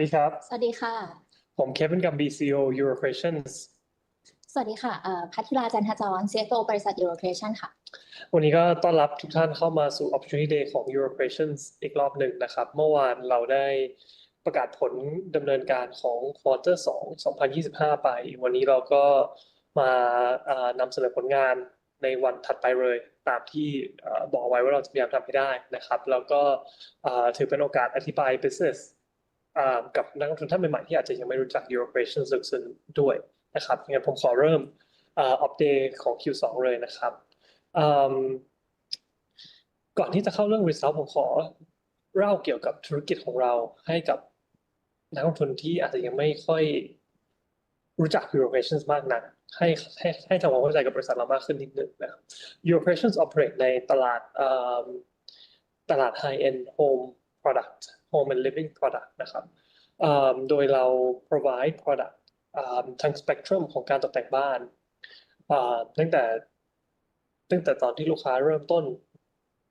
วัสดีครับ สวัสดีค่ะ ผมเควินกัมบี CEO Eurocreations สวัสดีค่ะเอ่อพัทธิราจันทจร CFO บริษัท Eurocreation ค่ะ วันนี้ก็ต้อนรับทุกท่านเข้ามาสู่ Opportunity Day ของ Eurocreations อีกรอบหนึ่งนะครับ เมื่อวานเราได้ประกาศผลดำเนินการของ Quarter 2 2025 ไป วันนี้เราก็มาอ่านำเสนอผลงานในวันถัดไปเลย ตามที่อ่าบอกไว้ว่าเราจะพยายามทำให้ได้นะครับ แล้วก็อ่าถือเป็นโอกาสอธิบาย business อ่า กับนักลงทุนท่านใหม่ๆที่อาจจะยังไม่รู้จัก Eurocreations ลึกซึ้งด้วยนะครับงั้นผมขอเริ่มอัปเดตของ Q2 เลยนะครับก่อนที่จะเข้าเรื่อง result ผมขอเล่าเกี่ยวกับธุรกิจของเราให้กับนักลงทุนที่อาจจะยังไม่ค่อยรู้จัก Eurocreations มากนักให้ให้ให้ทำความเข้าใจกับบริษัทเรามากขึ้นนิดนึงนะครับ Eurocreations operate ในตลาดตลาด high end home product home and living product นะครับโดยเรา provide product ทั้ง spectrum ของการตกแต่งบ้านตั้งแต่ตั้งแต่ตอนที่ลูกค้าเริ่มต้น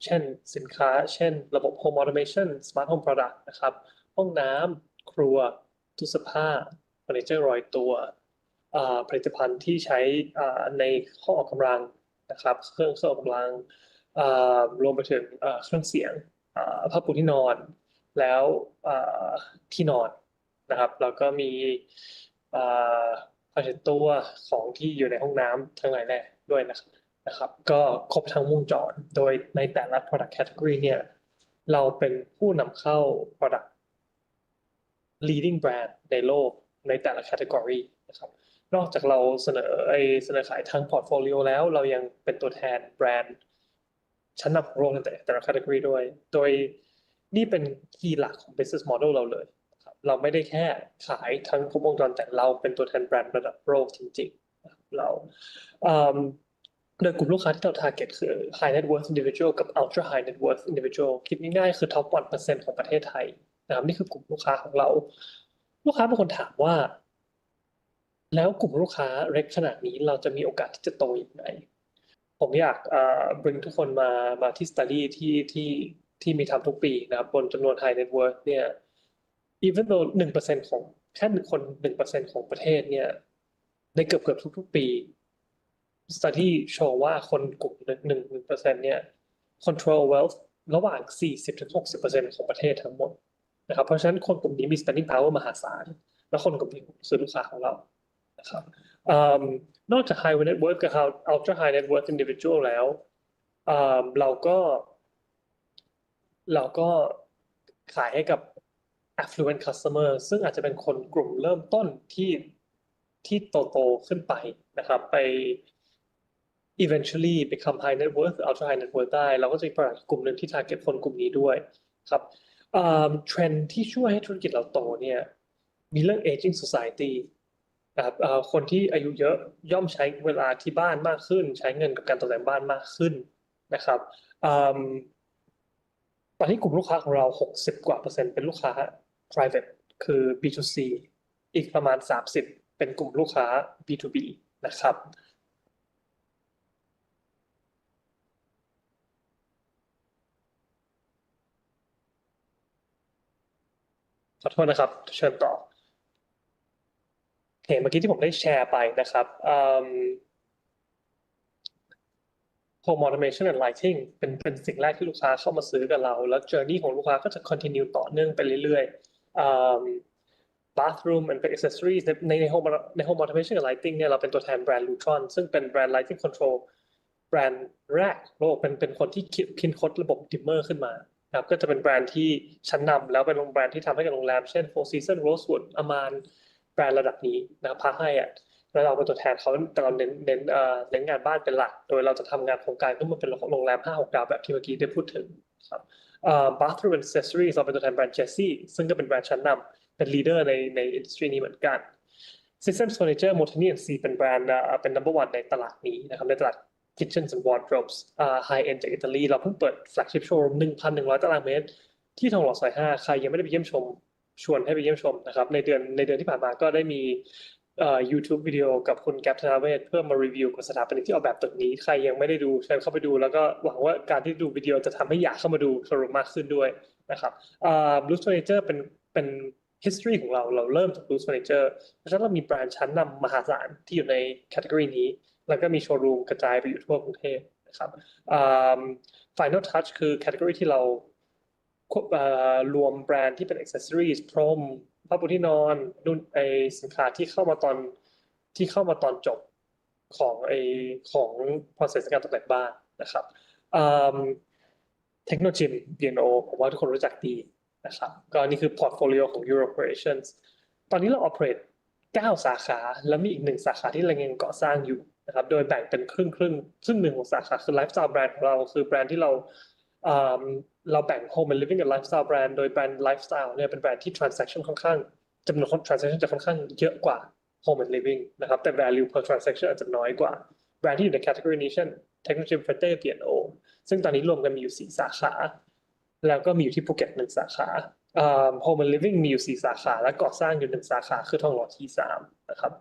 เช่นสินค้า เช่น ระบบ home automation smart home product นะครับ ห้องน้ำครัวตู้เสื้อผ้าเฟอร์นิเจอร์รอยตัวผลิตภัณฑ์ที่ใช้ในห้องออกกำลังนะครับ เครื่องเครื่องออกกำลังรวมไปถึงเครื่องเสียงผ้าปูที่นอน แล้วที่นอนนะครับแล้วก็มีอ่าผ้าเช็ดตัวของที่อยู่ในห้องน้ำทั้งหลายแหล่ด้วยนะครับนะครับ ก็ครบทั้งวงจรโดยในแต่ละ product category เนี่ยเราเป็นผู้นำเข้า product leading brand ในโลกในแต่ละ category นะครับนอกจากเราเสนอไอเสนอขายทั้ง portfolio แล้วเรายังเป็นตัวแทนแบรนด์ชั้นนำของโลกในแต่แต่ละ category ด้วย โดย นี่เป็นคีย์หลักของ business model เราเลยครับเราไม่ได้แค่ขายทั้งครบวงจรแต่เราเป็นตัวแทนแบรนด์ระดับโลกจริงๆรเราโดยกลุ่มลูกค้าที่เรา target คือ high net worth individual กับ ultra high net worth individual คิดง่ายๆคือ top 1%ของประเทศไทยนะครับนี่คือกลุ่มลูกค้าของเรา ลูกค้าบางคนถามว่า แล้วกลุ่มลูกค้าเล็กขนาดนี้เราจะมีโอกาสที่จะโตยังไงผมอยากเอ่อ bring ทุกคนมามาที่ study ที่ที่ ที่มีทำทุกปีนะครับบนจำนวน high net worth เนี่ย even though หนึ่งเปอร์เซ็นของแค่หนึ่งคนหนึ่งเปอร์เซ็นของประเทศเนี่ยในเกือบเกือบทุก ๆ ปี study โชว์ว่าคนกลุ่มหนึ่งหนึ่งเปอร์เซ็นเนี่ย control wealth ระหว่าง 40ถึง60เปอร์เซ็นของประเทศทั้งหมดนะครับ เพราะฉะนั้นคนกลุ่มนี้มี spending power มหาศาล และคนกลุ่มนี้ซื้อลูกค้าของเรานะครับอนอกจาก high net worth กับ ultra high net worth individual แล้วเราก็ เราก็ขายให้กับ affluent customer ซึ่งอาจจะเป็นคนกลุ่มเริ่มต้นที่ที่โตโตขึ้นไปนะครับไป eventually become high net worth ultra high net worth ได้ เราก็จะมี product กลุ่มหนึ่งที่ target คนกลุ่มนี้ด้วยครับเทรนด์ที่ช่วยให้ธุรกิจเราโตเนี่ยมีเรื่อง aging society นะครับคนที่อายุเยอะย่อมใช้เวลาที่บ้านมากขึ้น ใช้เงินกับการตกแต่งบ้านมากขึ้นนะครับ ตอนนี้กลุ่มลูกค้าของเรา 60 กว่าเปอร์เซ็นต์เป็นลูกค้า private คือ B2C อีกประมาณ 30 เป็นกลุ่มลูกค้า B2B นะครับ ขอโทษนะครับ เชิญต่อโอเคเมื่อกี้ที่ผมได้แชร์ไปนะครับอืม Home Automation and Lighting เป็นเป็นสิ่งแรกที่ลูกค้าเข้ามาซื้อกับเรา แล้ว journey ของลูกค้าก็จะ continue ต่อเนื่องไปเรื่อยๆ bathroom and accessories ในในใน home ใน home automation กับ lighting เนี่ยเราเป็นตัวแทนแบรนด์ Lutron ซึ่งเป็นแบรนด์ lighting control แบรนด์แรกโลกเป็นเป็นคนที่คิดคิดค้นระบบ dimmer ขึ้นมาครับก็จะเป็นแบรนด์ที่ชั้นนำแล้วเป็นโรงแบรนด์ที่ทำให้กับโรงแรม เช่น Four Seasons Rosewood อมานแบรนด์ระดับนี้นะครับพักให้อะ แล้วเราเป็นตัวแทนเขาแต่เราเน้นเน้นเอ่อเน้นงานบ้านเป็นหลัก โดยเราจะทำงานโครงการขึ้นมาเป็นโรงแรมห้าหกดาวแบบที่เมื่อกี้ได้พูดถึงครับเอ่อ bathroom and accessories เราเป็นตัวแทนแบรนด์ Jesse ซึ่งก็เป็นแบรนด์ชั้นนำเป็น leader ในใน industry นี้เหมือนกัน Systems Furniture m o t a n i C เป็นแบรนด์เป็น number one ในตลาดนี้นะครับในตลาด kitchens and wardrobes high end จากอิตาลีเราเพิ่งเปิด flagship showroom 1,100 ตารางเมตร ที่ทองหล่อซอย5ใครยังไม่ได้ไปเยี่ยมชมชวนให้ไปเยี่ยมชมนะครับในเดือนในเดือนที่ผ่านมาก็ได้มี เอ่อ YouTube วิดีโอกับคุณแก๊ปธนาเวศเพื่อมารีวิวกับสถาปนิกที่ออกแบบตึกนี้ใครยังไม่ได้ดูเชิญเข้าไปดู แล้วก็หวังว่าการที่ดูวิดีโอจะทำให้อยากเข้ามาดูโชว์รูมมากขึ้นด้วยนะครับอ่า Blue Furniture เป็นเป็น history ของเราเราเริ่มจาก Blues Furniture เพราะฉะนั้นเรามีแบรนด์ชั้นนำมหาศาลที่อยู่ในแคตตากรีนี้ แล้วก็มีโชว์รูมกระจายไปอยู่ทั่วกรุงเทพนะครับ Final Touch คือแคตตากรีที่เรารวมแบรนด์ที่เป็น accessories พรม ผ้าปูที่นอนนุ่นไอสินค้าที่เข้ามาตอนที่เข้ามาตอนจบของไอของ process การตกแต่งบ้านนะครับเทคโนโลยี B&O ผมว่าทุกคนรู้จักดีนะครับก็นี่คือ portfolio ของ Euro Operations ตอนนี้เรา operate 9 สาขา แล้วมีอีกหนึ่งสาขาที่เรายังก่อสร้างอยู่นะครับ โดยแบ่งเป็นครึ่งครึ่งซึ่งหนึ่งของสาขาคือ lifestyle brand ของเราคือแบรนด์ที่เรา เราแบ่ง home and living กับ lifestyle brand โดยแบรนด์ lifestyle เนี่ยเป็นแบรนด์ที่ transaction ค่อนข้างจำนวน transaction จะค่อนข้างเยอะกว่า home and living นะครับแต่ value per transaction อาจจะน้อยกว่า แบรนด์ที่อยู่ใน category นี้เช่น Technology Fete B&O ซึ่งตอนนี้รวมกันมีอยู่ 4 สาขา แล้วก็มีอยู่ที่ภูเก็ตหนึ่งสาขาอ่า Home and Living มีอยู่สี่สาขา และก่อสร้างอยู่หนึ่งสาขาคือทองหล่อที่สามนะครับ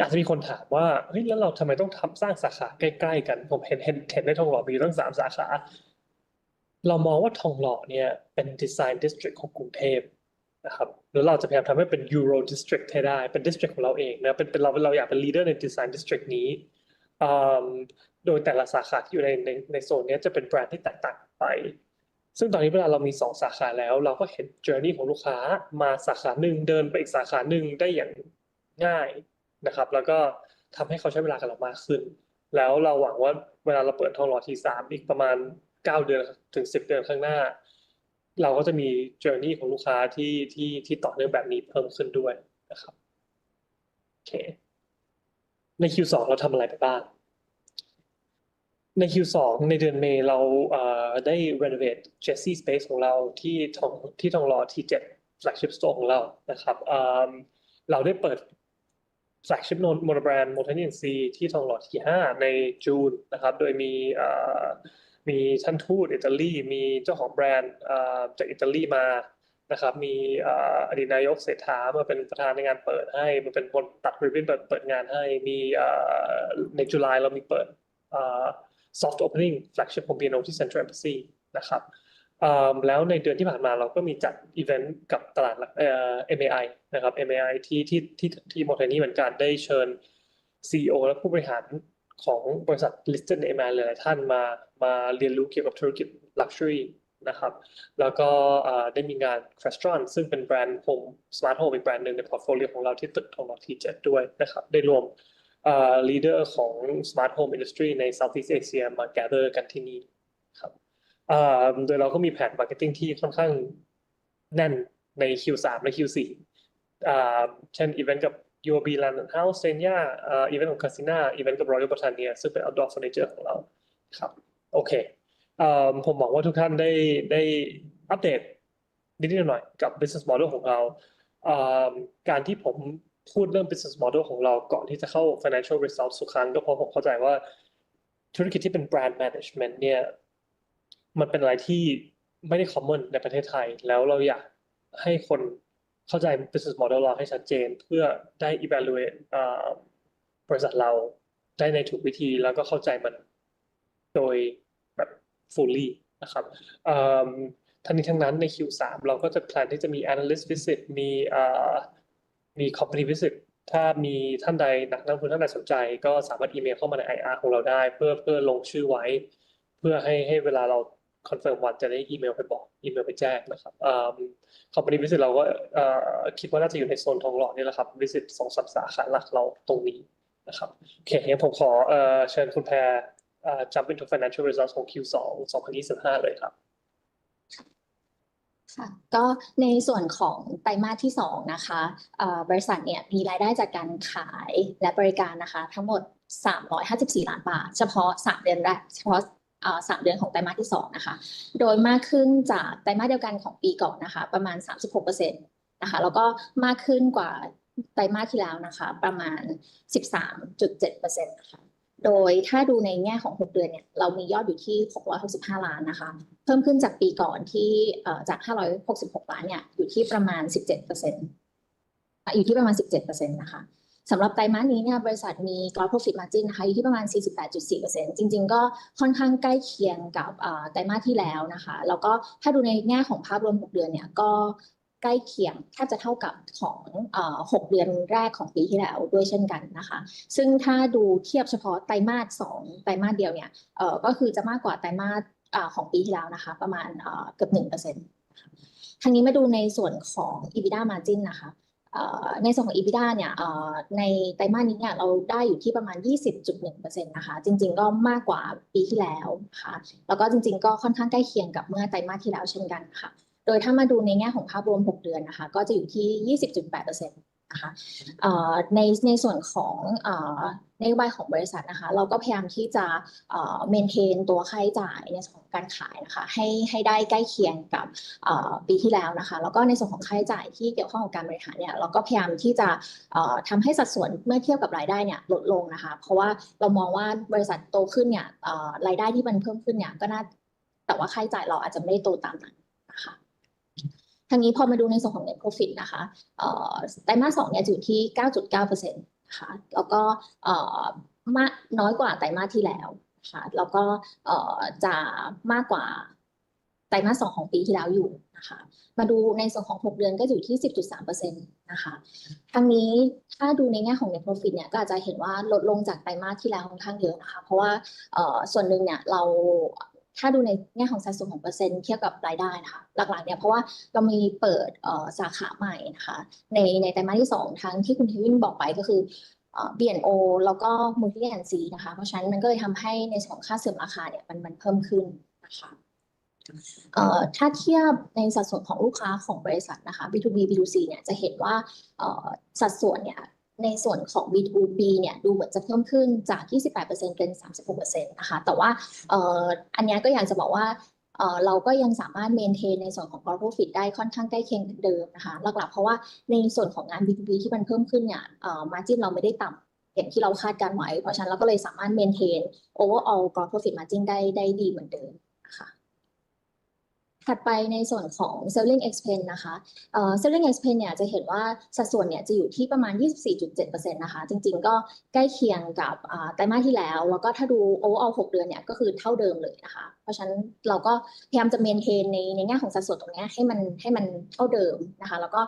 อาจจะมีคนถามว่าเฮ้ยแล้วเราทำไมต้องทำสร้างสาขาใกล้ ๆ กันผมเห็นเห็นเห็นในทองหล่อมีตั้งสามสาขา เรามองว่าทองหล่อเนี่ยเป็นดีไซน์ดิสตริกของกรุงเทพนะครับแล้วเราจะพยายามทำให้เป็น Euro District ให้ได้เป็นดิสตริกของเราเองนะเป็นเป็นเราเราอยากเป็น leader ในดีไซน์ดิสตริกนี้โดยแต่ละสาขาที่อยู่ในในในโซนนี้จะเป็นแบรนด์ที่แตกต่างไป ซึ่งตอนนี้เวลาเรามีสองสาขาแล้ว เราก็เห็น journey ของลูกค้ามาสาขาหนึ่งเดินไปอีกสาขาหนึ่งได้อย่างง่าย นะครับ แล้วก็ทำให้เขาใช้เวลากับเรามากขึ้น แล้วเราหวังว่าเวลาเราเปิดทองหล่อทีสามอีกประมาณเก้าเดือนถึงสิบเดือนข้างหน้า เราก็จะมี journey ของลูกค้าที่ที่ที่ต่อเนื่องแบบนี้เพิ่มขึ้นด้วยนะครับโอเคใน Q2 เราทำอะไรไปบ้างใน Q2 ในเดือนเมษเราได้ renovate Jesse Space ของเราที่ทองที่ทองหล่อ T7 flagship store ของเรานะครับเราได้เปิด flagship monobrand m o t a n i C ที่ทองหล่อ T5 ในจูนนะครับ โดยมีมีท่านทูตอิตาลี มีเจ้าของแบรนด์จากอิตาลีมานะครับ มีอดีตนายกเศรษฐามาเป็นประธานในงานเปิดให้มาเป็นคนตัดริบบิ้นเปิดงานให้ มีเอ่อในจุลายเรามีเปิด soft opening flagship ของ B&O ที่ Central Embassy นะครับ แล้วในเดือนที่ผ่านมาเราก็มีจัดอีเวนต์กับตลาดเอ่อ MAI นะครับ MAI ที่ที่ที่ที่โมเทนี่เหมือนกันได้เชิญ CEO และผู้บริหารของบริษัท listed ใน MAI หลายๆท่านมามาเรียนรู้เกี่ยวกับธุรกิจ luxury นะครับ แล้วก็ได้มีงาน Crestron ซึ่งเป็นแบรนด์ home smart home อีกแบรนด์หนึ่งใน portfolio ของเราที่ตึกทองหล่อ T7 ด้วยนะครับ ได้รวมเอ่อ leader ของ smart home industry ใน Southeast Asia มา gather กันที่นี่ครับ โดยเราก็มีแผน marketing ที่ค่อนข้างแน่นใน Q3 และ Q4 อ่าเช่น event กับ UOB London House เซนย่าอ่อ event ของ Casina event กับ Royal Britannia ซึ่งเป็น outdoor furniture ของเราครับโอเคอ่อผมหวังว่าทุกท่านได้ได้อัปเดตนิดหน่อยกับ business model ของเราอ่อการที่ผมพูดเรื่อง business model ของเราก่อนที่จะเข้า financial results ทุกครั้งก็เพราะผมเข้าใจว่าธุรกิจที่เป็น brand management เนี่ย มันเป็นอะไรที่ไม่ได้ common ในประเทศไทย แล้วเราอยากให้คนเข้าใจ business model เราให้ชัดเจน เพื่อได้ evaluate เอ่อบริษัทเราได้ในถูกวิธีแล้วก็เข้าใจมันโดยแบบ fully นะครับทั้งนี้ทั้งนั้นใน Q3 เราก็จะ plan ที่จะมี analyst visit มีมี company visit ถ้ามีท่านใดนักลงทุนท่านใดสนใจ ก็สามารถอีเมลเข้ามาใน IR ของเราได้ เพื่อเพื่อลงชื่อไว้ เพื่อให้ให้เวลาเรา คอนเฟิร์มวันจะได้อีเมลไปบอกอีเมลไปแจ้งนะครับเอ่อ company visit เราก็คิดว่าน่าจะอยู่ในโซนทองหล่อนี่แหละครับ visit สองสามสาขาหลักเราตรงนี้นะครับโอเคงั้นผมขอเชิญคุณแพรเอ่อ jump into financial results ของ Q2 2025 เลยครับค่ะก็ในส่วนของไตรมาสที่2นะคะบริษัทเนี่ยมีรายได้จากการขายและบริการนะคะทั้งหมด 354 ล้านบาท เฉพาะ 3 เดือนแรกเฉพาะ สามเดือนของไตรมาสที่2นะคะ โดยมากขึ้นจากไตรมาสเดียวกันของปีก่อนนะคะ ประมาณ 36%นะคะ แล้วก็มากขึ้นกว่าไตรมาสที่แล้วนะคะ ประมาณ 13.7%นะคะโดยถ้าดูในแง่ของ 6 เดือนเนี่ย เรามียอดอยู่ที่ 665 ล้านนะคะ เพิ่มขึ้นจากปีก่อนที่เอ่อจาก 566 ล้านเนี่ย อยู่ที่ประมาณ 17%อะอยู่ที่ประมาณ 17%นะคะ สำหรับไตรมาสนี้เนี่ยบริษัทมี gross profit margin นะคะอยู่ที่ประมาณ 48.4%จริง ๆ ก็ค่อนข้างใกล้เคียงกับไตรมาสที่แล้วนะคะ แล้วก็ถ้าดูในแง่ของภาพรวม 6 เดือนเนี่ยก็ใกล้เคียงแทบจะเท่ากับของอ6เดือนแรกของปีที่แล้วด้วยเช่นกันนะคะ ซึ่งถ้าดูเทียบเฉพาะไตรมาส2ไตรมาสเดียวเนี่ยก็คือจะมากกว่าไตรมาสของปีที่แล้วนะคะ ประมาณเอ่อเกือบ1%นะคะทางนี้มาดูในส่วนของ EBITDA margin นะคะ ในส่วนของ EBITDA เนี่ยในไตรมาสนี้เนี่ยเราได้อยู่ที่ประมาณ 20.1%นะคะ จริงๆ ก็มากกว่าปีที่แล้วค่ะ แล้วก็จริงๆ ก็ค่อนข้างใกล้เคียงกับเมื่อไตรมาสที่แล้วเช่นกันค่ะ โดยถ้ามาดูในแง่ของภาพรวม 6 เดือนนะคะ ก็จะอยู่ที่ 20.8% นะคะในในส่วนของนโยบายของบริษัทนะคะเราก็พยายามที่จะเอ่อ maintain ตัวค่าใช้จ่ายในส่วนของการขายนะคะให้ให้ได้ใกล้เคียงกับปีที่แล้วนะคะแล้วก็ในส่วนของค่าใช้จ่ายที่เกี่ยวข้องกับการบริหารเนี่ยเราก็พยายามที่จะเอ่อทำให้สัดส่วนเมื่อเทียบกับรายได้เนี่ยลดลงนะคะเพราะว่าเรามองว่าบริษัทโตขึ้นเนี่ยรายได้ที่มันเพิ่มขึ้นเนี่ยก็น่าแต่ว่าค่าใช้จ่ายเราอาจจะไม่ได้โตตามนั้น ทางนี้พอมาดูในส่วนของ net profit นะคะไตรมาสสองเนี่ยอยู่ที่ 9.9%นะคะแล้วก็มากน้อยกว่าไตรมาสที่แล้วนะคะแล้วก็จะมากกว่าไตรมาสสองของปีที่แล้วอยู่นะคะมาดูในส่วนของ 6 เดือนก็อยู่ที่ 10.3%นะคะทางนี้ถ้าดูในแง่ของ net profit เนี่ยก็อาจจะเห็นว่าลดลงจากไตรมาสที่แล้วค่อนข้างเยอะนะคะ เพราะว่าส่วนหนึ่งเนี่ยเรา ถ้าดูในแง่ของสัดส่วนของเปอร์เซ็นต์เทียบกับรายได้นะคะหลักๆเนี่ยเพราะว่าเรามีเปิดสาขาใหม่นะคะในในไตรมาสที่ 2 ทั้งที่คุณเทวินบอกไปก็คือเอ่อ B&O แล้วก็ Multi and C นะคะ เพราะฉะนั้นมันก็เลยทำให้ในส่วนของค่าเสื่อมราคาเนี่ยมันมันเพิ่มขึ้นนะคะเอ่อถ้าเทียบในสัดส่วนของลูกค้าของบริษัทนะคะ B2B B2C เนี่ยจะเห็นว่าเอ่อสัดส่วนเนี่ย ในส่วนของ B2B เนี่ยดูเหมือนจะเพิ่มขึ้นจาก 28%เป็น 36%นะคะ แต่ว่าอ,อันนี้ก็อยากจะบอกว่าเราก็ยังสามารถ maintain ในส่วนของ gross profit ได้ค่อนข้างใกล้เคียงเดิมนะคะ หลักๆ เพราะว่าในส่วนของงาน B2B ที่มันเพิ่มขึ้นเนี่ยเอ่อ margin เราไม่ได้ต่ำอย่างที่เราคาดการไว้ เพราะฉะนั้นเราก็เลยสามารถ maintain overall gross profit margin ได้ได้ดีเหมือนเดิม ถัดไปในส่วนของ selling expense นะคะ selling expense เนี่ยจะเห็นว่าสัดส่วนเนี่ยจะอยู่ที่ประมาณ 24.7%นะคะ จริงๆ ก็ใกล้เคียงกับไตรมาสที่แล้ว แล้วก็ถ้าดู overall 6 เดือนเนี่ยก็คือเท่าเดิมเลยนะคะ เพราะฉะนั้นเราก็พยายามจะ maintain ในในแง่ของสัดส่วนตรงนี้ให้มันให้มันเท่าเดิมนะคะ แล้วก็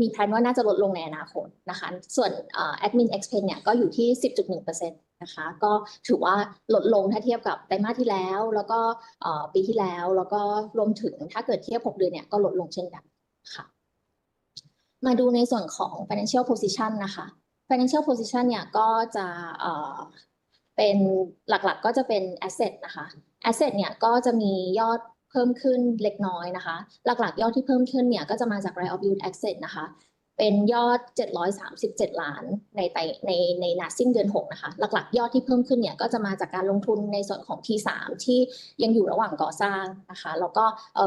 มีแผนว่าน่าจะลดลงในอนาคตนะคะ ส่วนเอ่อ admin expense เนี่ยก็อยู่ที่ 10.1%นะคะ ก็ถือว่าลดลงถ้าเทียบกับไตรมาสที่แล้ว แล้วก็ปีที่แล้ว แล้วก็รวมถึงถ้าเกิดเทียบ 6 เดือนเนี่ยก็ลดลงเช่นกันค่ะ มาดูในส่วนของ financial position นะคะ financial position เนี่ยก็จะเอ่อเป็นหลักๆก็จะเป็น asset นะคะ asset เนี่ยก็จะมียอด เพิ่มขึ้นเล็กน้อยนะคะ หลักๆ ยอดที่เพิ่มขึ้นเนี่ยก็จะมาจาก right of use asset นะคะ เป็นยอด 737 ล้านในไตในในนาซิ่งเดือน 6 นะคะ หลักๆ ยอดที่เพิ่มขึ้นเนี่ยก็จะมาจากการลงทุนในส่วนของ T3 ที่ยังอยู่ระหว่างก่อสร้างนะคะ แล้วก็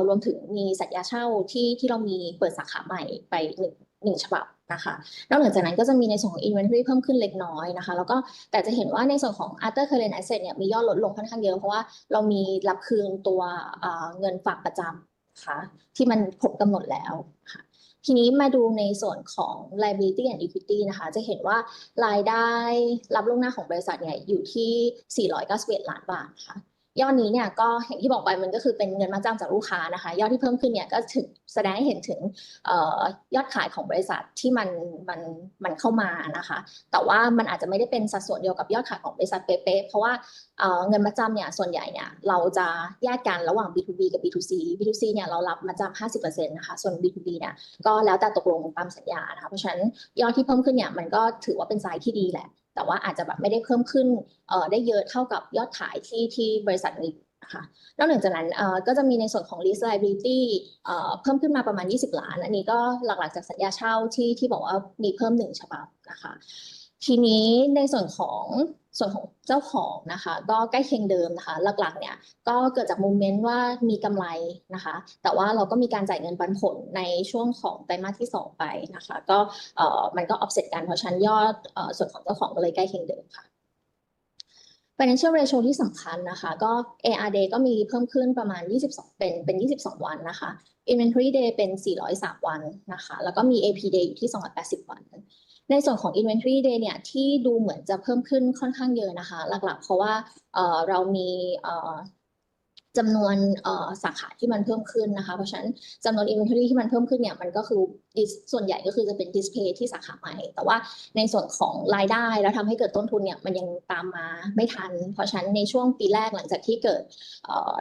รวมถึงมีสัญญาเช่าที่ที่เรามีเปิดสาขาใหม่ไปหนึ่งหนึ่งฉบับ นะคะนอกจากนั้นก็จะมีในส่วนของ inventory เพิ่มขึ้นเล็กน้อยนะคะ แล้วก็แต่จะเห็นว่าในส่วนของ other current asset เนี่ยมียอดลดลงค่อนข้างเยอะเพราะว่าเรามีรับคืนตัวเอ่อเงินฝากประจำนะคะที่มันครบกำหนดแล้วค่ะทีนี้มาดูในส่วนของ liability and equity นะคะ จะเห็นว่ารายได้รับล่วงหน้าของบริษัทเนี่ยอยู่ที่ 491 ล้านบาทค่ะ ยอดนี้เนี่ยก็อย่างที่บอกไปมันก็คือเป็นเงินมาจ้างจากลูกค้านะคะ ยอดที่เพิ่มขึ้นเนี่ยก็ถึงแสดงให้เห็นถึงออยอดขายของบริษัทที่มันมันมันเข้ามานะคะ แต่ว่ามันอาจจะไม่ได้เป็นสัดส่วนเดียวกับยอดขายของบริษัทเป๊ะๆเพราะว่าเเงินมาจำเนี่ยส่วนใหญ่เนี่ยเราจะแยกกันระหว่าง B2B กับ B2C B2C เนี่ยเรารับมาจำ50%นะคะส่วน B2B เนี่ยก็แล้วแต่ตกลงตามสัญญานะคะเพราะฉะนั้นยอดที่เพิ่มขึ้นเนี่ยมันก็ถือว่าเป็นไซส์ที่ดีแหละ แต่ว่าอาจจะแบบไม่ได้เพิ่มขึ้นได้เยอะเท่ากับยอดขายที่ที่บริษัทมีนะคะนอกจากนั้นก็จะมีในส่วนของ lease liability เอ่อเพิ่มขึ้นมาประมาณ 20 ล้าน อันนี้ก็หลักๆจากสัญญาเช่าที่ที่บอกว่ามีเพิ่มหนึ่งฉบับนะคะ ทีนี้ในส่วนของ ส่วนของเจ้าของนะคะก็ใกล้เคียงเดิมนะคะ หลักๆเนี่ยก็เกิดจากโมเมนต์ว่ามีกำไรนะคะ แต่ว่าเราก็มีการจ่ายเงินปันผลในช่วงของไตรมาสที่สองไปนะคะ ก็มันก็ offset กันเพราะชั้นยอดส่วนของเจ้าของก็เลยใกล้เคียงเดิมค่ะ financial ratio ที่สำคัญนะคะ ก็ AR day ก็มีเพิ่มขึ้นประมาณ 22 เป็นเป็น 22 วันนะคะ inventory day เป็น 403 วันนะคะ แล้วก็มี AP day อยู่ที่ 280 วัน ในส่วนของ inventory day เนี่ยที่ดูเหมือนจะเพิ่มขึ้นค่อนข้างเยอะนะคะ หลักๆ เพราะว่าเรามีจำนวนสาขาที่มันเพิ่มขึ้นนะคะ เพราะฉะนั้นจำนวน inventory ที่มันเพิ่มขึ้นเนี่ยมันก็คือส่วนใหญ่ก็คือจะเป็น display ที่สาขาใหม่ แต่ว่าในส่วนของรายได้แล้วทำให้เกิดต้นทุนเนี่ยมันยังตามมาไม่ทัน เพราะฉะนั้นในช่วงปีแรกหลังจากที่เกิด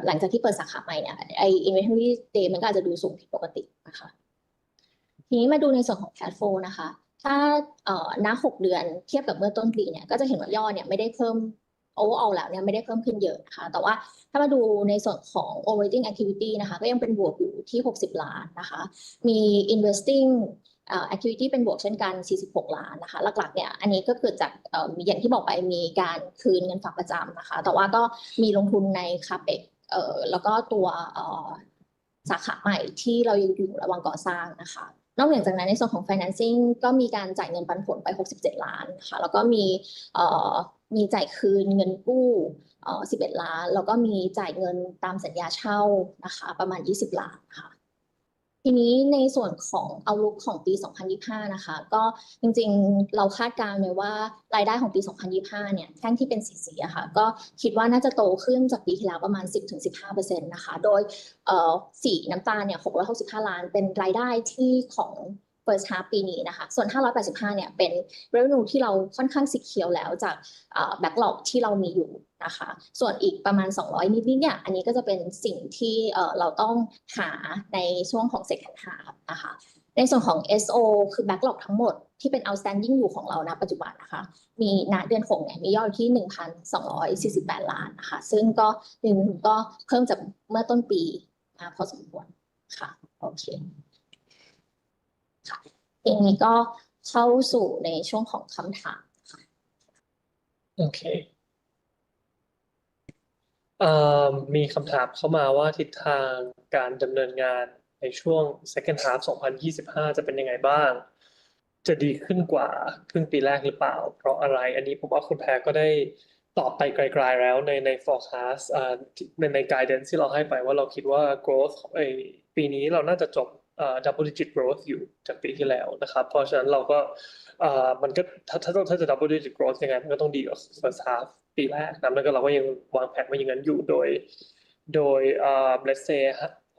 หลังจากที่เปิดสาขาใหม่เนี่ยไอ inventory day มันก็อาจจะดูสูงผิดปกตินะคะทีนี้มาดูในส่วนของ cash flow นะคะ ถ้าเอ่อณหกเดือนเทียบกับเมื่อต้นปีเนี่ยก็จะเห็นว่ายอดเนี่ยไม่ได้เพิ่ม overall แล้วเนี่ยไม่ได้เพิ่มขึ้นเยอะนะคะ แต่ว่าถ้ามาดูในส่วนของ operating activity นะคะ ก็ยังเป็นบวกอยู่ที่ 60 ล้านนะคะ มี investing activity เป็นบวกเช่นกัน 46 ล้านนะคะ หลักๆ เนี่ย อันนี้ก็เกิดจากเอ่อมีอย่างที่บอกไปมีการคืนเงินฝากประจำนะคะ แต่ว่าก็มีลงทุนใน capex เอ่อแล้วก็ตัวสาขาใหม่ที่เรายังอยู่ระหว่างก่อสร้างนะคะ นอกเหนือจากนั้นในส่วนของ financing ก็มีการจ่ายเงินปันผลไป 67 ล้านค่ะ แล้วก็มีเอ่อมีจ่ายคืนเงินกู้เอ่อ11 ล้าน แล้วก็มีจ่ายเงินตามสัญญาเช่านะคะ ประมาณ 20 ล้านค่ะ ทีนี้ในส่วนของ outlook ของปี 2025 นะคะ ก็จริงๆเราคาดการณ์ไว้ว่ารายได้ของปี 2025 เนี่ยแท่งที่เป็นสีๆอะค่ะก็คิดว่าน่าจะโตขึ้นจากปีที่แล้วประมาณ 10-15%นะคะ โดยสีน้ำตาลเนี่ย 665 ล้านเป็นรายได้ที่ของ first half ปีนี้นะคะ ส่วน 585 เนี่ย เป็น revenue ที่เราค่อนข้าง secure แล้วจาก backlog ที่เรามีอยู่ นะคะ ส่วนอีกประมาณ 200 นิดๆเนี่ยอันนี้ก็จะเป็นสิ่งที่เราต้องหาในช่วงของ second half นะคะในส่วนของ SO คือ backlog ทั้งหมดที่เป็น outstanding อยู่ของเราณปัจจุบันนะคะ มีณเดือนหกเนี่ยมียอดที่ 1,248 ล้านนะคะ ซึ่งก็หนึ่งก็เพิ่มจากเมื่อต้นปีมาพอสมควรค่ะโอเคค่ะทีนี้ก็เข้าสู่ในช่วงของคำถามค่ะโอเค เอ่อมีคำถามเข้ามาว่าทิศทางการดำเนินงานในช่วง second half 2025 จะเป็นยังไงบ้าง จะดีขึ้นกว่าครึ่งปีแรกหรือเปล่า เพราะอะไร อันนี้ผมว่าคุณแพรก็ได้ตอบไปไกลๆแล้วในใน forecast อ่าในใน guidance ที่เราให้ไปว่าเราคิดว่า growth ไอ้ปีนี้เราน่าจะจบ double digit growth อยู่จากปีที่แล้วนะครับ เพราะฉะนั้นเราก็มันก็ถ้าถ้าถ้าจะ double digit growth ยังไงมันก็ต้องดีกว่า first half ปีแรกนะแล้วก็เราก็ยังวางแผนไว้อย่างนั้นอยู่โดย โดยอ่า let's say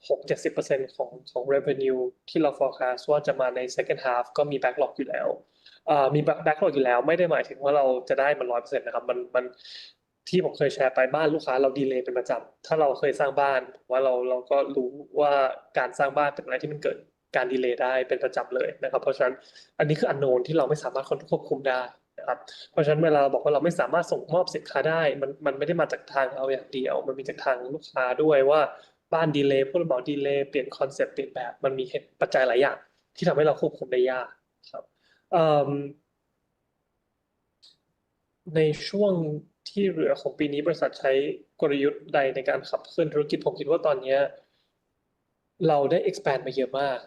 หกเจ็ดสิบเปอร์เซ็นต์ของของ revenue ที่เรา forecast ว่าจะมาใน second half ก็มี backlog อยู่แล้วมี backlog อยู่แล้วไม่ได้หมายถึงว่าเราจะได้มันร้อยเปอร์เซ็นต์นะครับมันมัน ที่ผมเคยแชร์ไปบ้านลูกค้าเราดีเลย์เป็นประจำถ้าเราเคยสร้างบ้านว่าเราเราก็รู้ว่าการสร้างบ้านเป็นอะไรที่มันเกิดการดีเลย์ได้เป็นประจำเลยนะครับ เพราะฉะนั้นอันนี้คือ unknown ที่เราไม่สามารถควบคุมได้นะครับเพราะฉะนั้นเวลาเราบอกว่าเราไม่สามารถส่งมอบสินค้าได้ มันมันไม่ได้มาจากทางเราอย่างเดียว มันมีจากทางลูกค้าด้วยว่าบ้านดีเลย์ผู้รับเหมาดีเลย์เปลี่ยนคอนเซ็ปต์เปลี่ยนแบบมันมีเหตุปัจจัยหลายอย่าง ที่ทำให้เราควบคุมได้ยากครับในช่วง ที่เหลือของปีนี้บริษัทใช้กลยุทธ์ใดในการขับเคลื่อนธุรกิจผมคิดว่าตอนนี้เราได้ expand มาเยอะมาก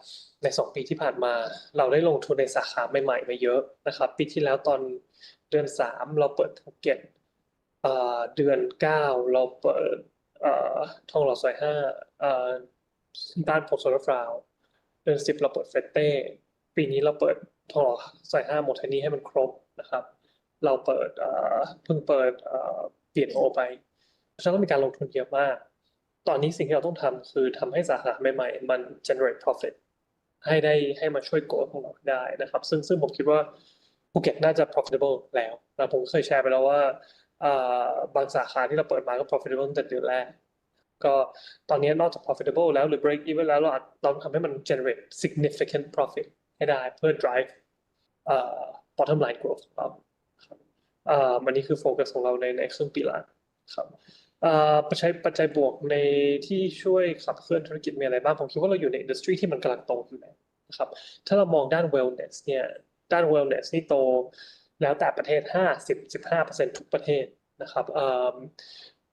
ในสองปีที่ผ่านมา เราได้ลงทุนในสาขาใหม่ๆมาเยอะนะครับ ปีที่แล้วตอนเดือนสามเราเปิดภูเก็ตเอ่อเดือนเก้าเราเปิดทองหล่อซอยห้าด้านโพธิ์โซลาร์ฟราวเดือนสิบเราเปิดเฟตเต้ปีนี้เราเปิดทองหล่อซอยห้าหมดทีนี้ให้มันครบนะครับ เราเปิดเพิ่งเปิดเปลี่ยนโอไปเพราะฉะนั้นต้องมีการลงทุนเยอะมาก ตอนนี้สิ่งที่เราต้องทำคือทำให้สาขาใหม่ๆ มัน generate profit ให้ได้ให้มาช่วยโกรธของเราได้นะครับ ซึ่งซึ่งผมคิดว่าภูเก็ตน่าจะ profitable แล้วนะผมเคยแชร์ไปแล้วว่าบางสาขาที่เราเปิดมาก็ profitable ตั้งแต่เดือนแรก ก็ตอนนี้นอกจาก profitable แล้วหรือ break even แล้วเราเราต้องทำให้มัน generate significant profit ให้ได้เพื่อ drive อ่ bottom line growth ของเรา อ่ามันนี่คือโฟกัสของเราในในครึ่งปีหลังครับอ่าปัจจัยปัจจัยบวกในที่ช่วยขับเคลื่อนธุรกิจมีอะไรบ้าง ผมคิดว่าเราอยู่ในอินดัสทรีที่มันกำลังโตอยู่แล้วนะครับ ถ้าเรามองด้าน wellness เนี่ย ด้าน wellness นี่โตแล้วแต่ประเทศ 50 15%ทุกประเทศนะครับอ่า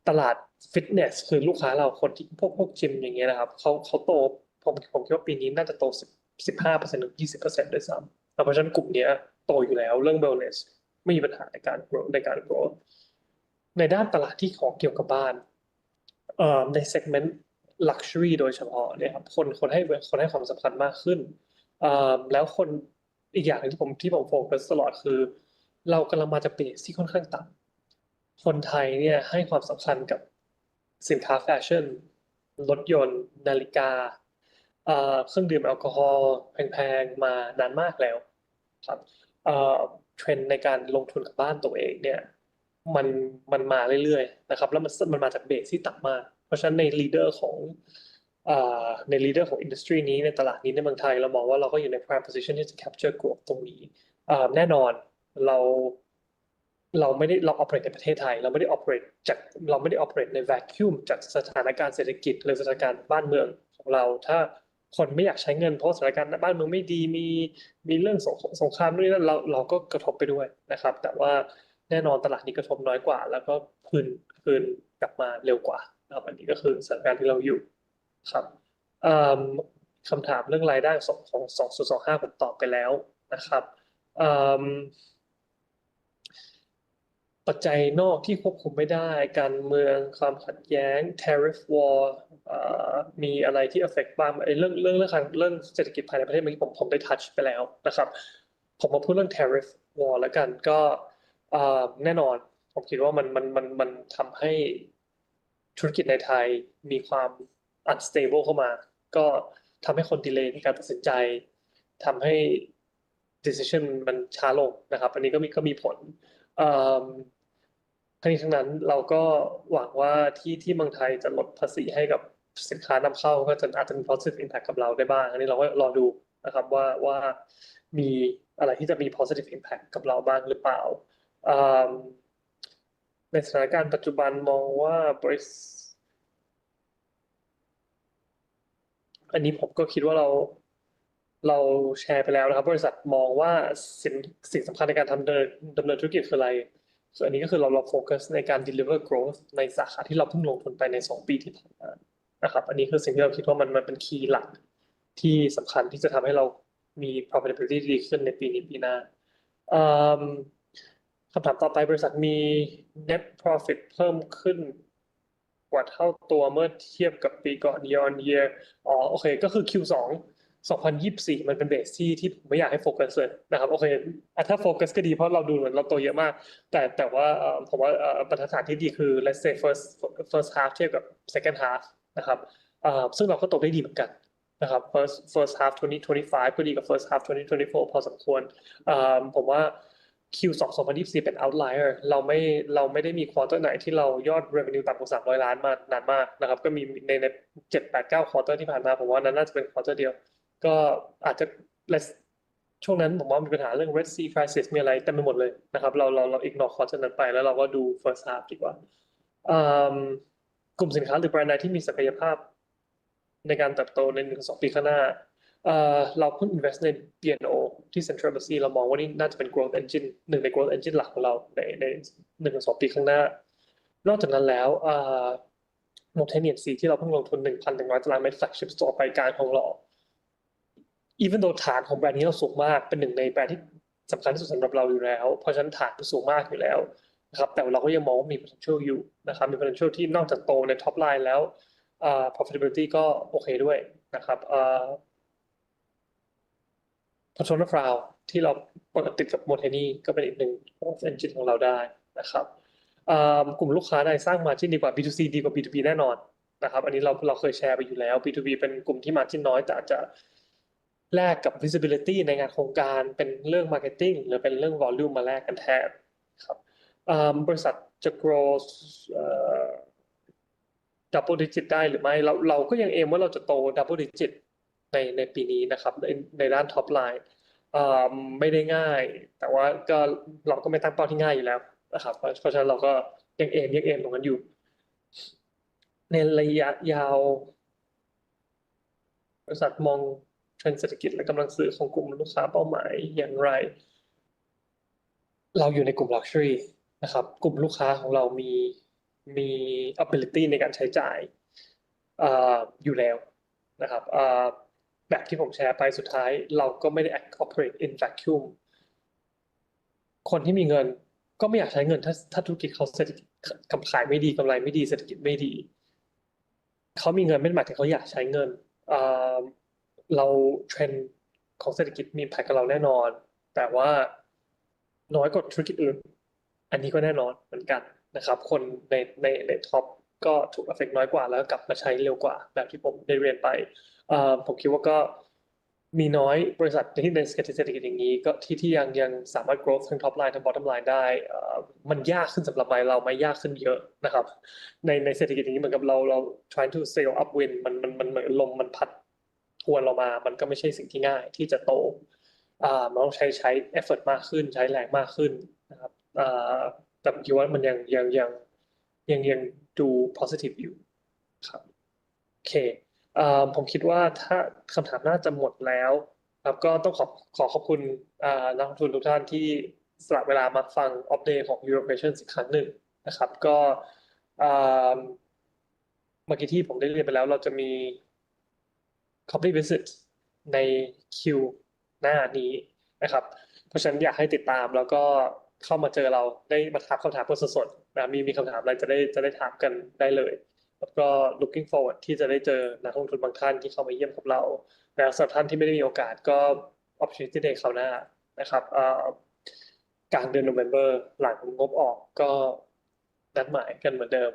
ตลาดฟิตเนสคือลูกค้าเราคนที่พวกพวกจิมอย่างเงี้ยนะครับเขาเขาโตผมผมคิดว่าปีนี้น่าจะโต10 15%ถึง20%ด้วยซ้ำเพราะฉะนั้นกลุ่มเนี้ยโตอยู่แล้วเรื่อง wellness ไม่มีปัญหาในการ grow ในการ grow ในด้านตลาดที่ของเกี่ยวกับบ้านใน segment luxury โดยเฉพาะเนี่ยครับคนคนให้คนให้ความสำคัญมากขึ้นแล้วคนอีกอย่างหนึ่งที่ผมที่ผมโฟกัสตลอดคือ เรากำลังมาจากเบสที่ค่อนข้างต่ำคนไทยเนี่ยให้ความสำคัญกับสินค้าแฟชั่นรถยนต์ นาฬิกาเครื่องดื่มแอลกอฮอล์แพงๆมานานมากแล้วครับ เทรนด์ในการลงทุนกับบ้านตัวเองเนี่ยมันมันมาเรื่อยๆนะครับแล้วมันมันมาจากเบสที่ต่ำมาก เพราะฉะนั้นในลีดเดอร์ของในลีดเดอร์ของอินดัสทรีนี้ในตลาดนี้ในเมืองไทยเรามองว่าเราก็อยู่ใน prime position ที่จะ capture growth ตรงนี้แน่นอนเราเราไม่ได้เรา operate ในประเทศไทย เราไม่ได้ operate จากเราไม่ได้ operate ใน vacuum จากสถานการณ์เศรษฐกิจหรือสถานการณ์บ้านเมืองของเราถ้า คนไม่อยากใช้เงินเพราะสถานการณ์บ้านเมืองไม่ดีมีมีเรื่องสงสงครามนู่นนี่นั่นเราเราก็กระทบไปด้วยนะครับ แต่ว่าแน่นอนตลาดนี้กระทบน้อยกว่า แล้วก็คืนคืนกลับมาเร็วกว่านะครับอันนี้ก็คือสถานการณ์ที่เราอยู่ครับคำถามเรื่องรายได้ของของสองสองห้าผมตอบไปแล้วนะครับ ปัจจัยนอกที่ควบคุมไม่ได้ การเมืองความขัดแย้ง tariff war เอ่อมีอะไรที่ affect บ้างเรื่องเรื่องเรื่องการเรื่องเศรษฐกิจภายในประเทศเมื่อกี้ผมผมได้ touch ไปแล้วนะครับ ผมมาพูดเรื่อง tariff war แล้วกันก็แน่นอน ผมคิดว่ามันมันมันมันทำให้ธุรกิจในไทยมีความ unstable เข้ามา ก็ทำให้คน delay ในการตัดสินใจทำให้ decision มันช้าลงนะครับ อันนี้ก็มีก็มีผล ทั้งนี้ทั้งนั้นเราก็หวังว่าที่ที่เมืองไทยจะลดภาษีให้กับสินค้านำเข้าก็จะอาจจะมี positive impact กับเราได้บ้าง อันนี้เราก็รอดูนะครับว่าว่ามีอะไรที่จะมี positive impact กับเราบ้างหรือเปล่า ในสถานการณ์ปัจจุบันมองว่าบริษอันนี้ผมก็คิดว่าเราเราแชร์ไปแล้วนะครับ บริษัทมองว่าสิ่งสิ่งสำคัญในการทำเนินดำเนินธุรกิจคืออะไร ส่วนอันนี้ก็คือเราเราโฟกัสในการ deliver growth ในสาขาที่เราเพิ่งลงทุนไปในสองปีที่ผ่านมานะครับ อันนี้คือสิ่งที่เราคิดว่ามันมันเป็นคีย์หลักที่สำคัญที่จะทำให้เรามี profitability ดีขึ้นในปีนี้ปีหน้าคำถามต่อไปบริษัทมี net profit เพิ่มขึ้นกว่าเท่าตัวเมื่อเทียบกับปีก่อน year on year อ๋อโอเค ก็คือ Q2 2024 มันเป็นเบสที่ที่ผมไม่อยากให้โฟกัสเลยนะครับโอเคถ้าโฟกัสก็ดีเพราะเราดูเหมือนเราโตเยอะมาก แต่แต่ว่าผมว่าเอ่อบรรทัดฐานที่ดีคือ let's say first first half เทียบกับ second half นะครับซึ่งเราก็โตได้ดีเหมือนกันนะครับ first first half 2025 ก็ดีกับ first half 2024 พอสมควรผมว่า Q2 2024 เป็น outlier เราไม่เราไม่ได้มี quarter ไหนที่เรายอด revenue ต่ำกว่า300 ล้านมานานมากนะครับ ก็มีในใน7 8 9 quarter ที่ผ่านมา ผมว่านั้นน่าจะเป็น quarter เดียว ก็อาจจะช่วงนั้นผมว่ามีปัญหาเรื่อง Red Sea crisis มีอะไรเต็มไปหมดเลยนะครับ เราเราเรา ignore quarter นั้นไปแล้วเราก็ดู first half ดีกว่ากลุ่มสินค้าหรือแบรนด์ใดที่มีศักยภาพ ในการเติบโตในหนึ่งสองปีข้างหน้าเราเพิ่ง invest ใน B&O ที่ Central Embassy เรามองว่านี่น่าจะเป็น growth engine หนึ่งใน growth engine หลักของเราในในหนึ่งถึงสองปีข้างหน้า นอกจากนั้นแล้วโมเทเนียนซีที่เราเพิ่งลงทุน 1,100ตารางเมตร flagship store ไปกางของเรา even though ฐานของแบรนด์นี้เราสูงมากเป็นหนึ่งในแบรนด์ที่สำคัญที่สุดสำหรับเราอยู่แล้ว เพราะฉะนั้นฐานมันสูงมากอยู่แล้วนะครับแต่เราก็ยังมองว่ามี potential อยู่นะครับมี potential ที่นอกจากโตใน top line แล้ว profitability ก็โอเคด้วยนะครับเอ่อ Patrona f r o w ที่เราเปิดติดกับโมเทนี่ก็เป็นอีกหนึ่ง growth engine ของเราได้นะครับกลุ่มลูกค้าใดสร้าง margin ดีกว่า B2C ดีกว่า B2B แน่นอนนะครับ อันนี้เราเราเคยแชร์ไปอยู่แล้ว B2B เป็นกลุ่มที่ margin น้อยแต่อาจจะ แลกกับ visibility ในงานโครงการเป็นเรื่อง marketing หรือเป็นเรื่อง volume มาแลกกันแทนครับบริษัทจะ grow double digit ได้หรือไม่เราเราก็ยังเอมว่าเราจะโต double digit ในในปีนี้นะครับในในด้าน top line ไม่ได้ง่าย แต่ว่าก็เราก็ไม่ตั้งเป้าที่ง่ายอยู่แล้วนะครับเพราะเพราะฉะนั้นเราก็ยังเอมยังเอมตรงนั้นอยู่ ในระยะยาวบริษัทมอง เทรนด์เศรษฐกิจและกำลังซื้อของกลุ่มลูกค้าเป้าหมายอย่างไร เราอยู่ในกลุ่ม luxury นะครับ กลุ่มลูกค้าของเรามีมี ability ในการใช้จ่ายออยู่แล้วนะครับแบบที่ผมแชร์ไปสุดท้าย เราก็ไม่ได้ operate in vacuum คนที่มีเงินก็ไม่อยากใช้เงินถ้าถ้าธุรกิจเขาเศรษฐกิจกำขายไม่ดีกำไรไม่ดีเศรษฐกิจไม่ดี เขามีเงินไม่ได้หมายถึงเขาอยากใช้เงินเอ่อ เราเทรนด์ของเศรษฐกิจมี impact กับเราแน่นอน แต่ว่าน้อยกว่าธุรกิจอื่น อันนี้ก็แน่นอนเหมือนกันนะครับ คนในในในท็อปก็ถูก affect น้อยกว่าแล้วกลับมาใช้เร็วกว่า แบบที่ผมได้เรียนไปผมคิดว่าก็มีน้อยบริษัทที่ในเศรษฐกิจอย่างนี้ ก็ที่ที่ยังยังสามารถ growth ทั้ง top line ทั้ง bottom line ได้มันยากขึ้นสำหรับเราไหม่ยากขึ้นเยอะนะครับ ในในเศรษฐกิจอย่างนี้เหมือนกับเราเรา trying to sail upwind มันมันมันเหมือนลมมันพัด ทวนเรามา มันก็ไม่ใช่สิ่งที่ง่ายที่จะโตอ่ามันต้องใช้ใช้ effort มากขึ้น ใช้แรงมากขึ้นนะครับอ่าแต่ผมคิดว่ามันยังยังยังยังยังดู positive อยู่ครับโอเคอ่าผมคิดว่าถ้าคำถามน่าจะหมดแล้วครับก็ต้องขอขอขอบคุณอ่านักลงทุนทุกท่านที่สละเวลามาฟังอัปเดตของ European อีกครั้งหนึ่งนะครับ ก็เมื่อกี้ที่ผมได้เรียนไปแล้วเราจะมี copy visit ในคิวหน้านี้นะครับ เพราะฉะนั้นอยากให้ติดตามแล้วก็เข้ามาเจอเราได้มาถามคำถามกันสดๆนะมีมีคำถามอะไรจะได้จะได้ถามกันได้เลย แล้วก็ looking forward ที่จะได้เจอนักลงทุนบางท่านที่เข้ามาเยี่ยมกับเราแล้วสำหรับท่านที่ไม่ได้มีโอกาสก็ opportunity day คราวหน้านะครับอ่อกลางเดือน November หลังงบออกก็นัดหมายกันเหมือนเดิม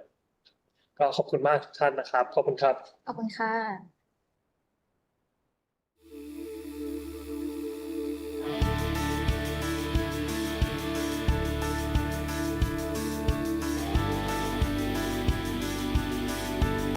ก็ขอบคุณมากทุกท่านนะครับ ขอบคุณครับ ขอบคุณค่ะ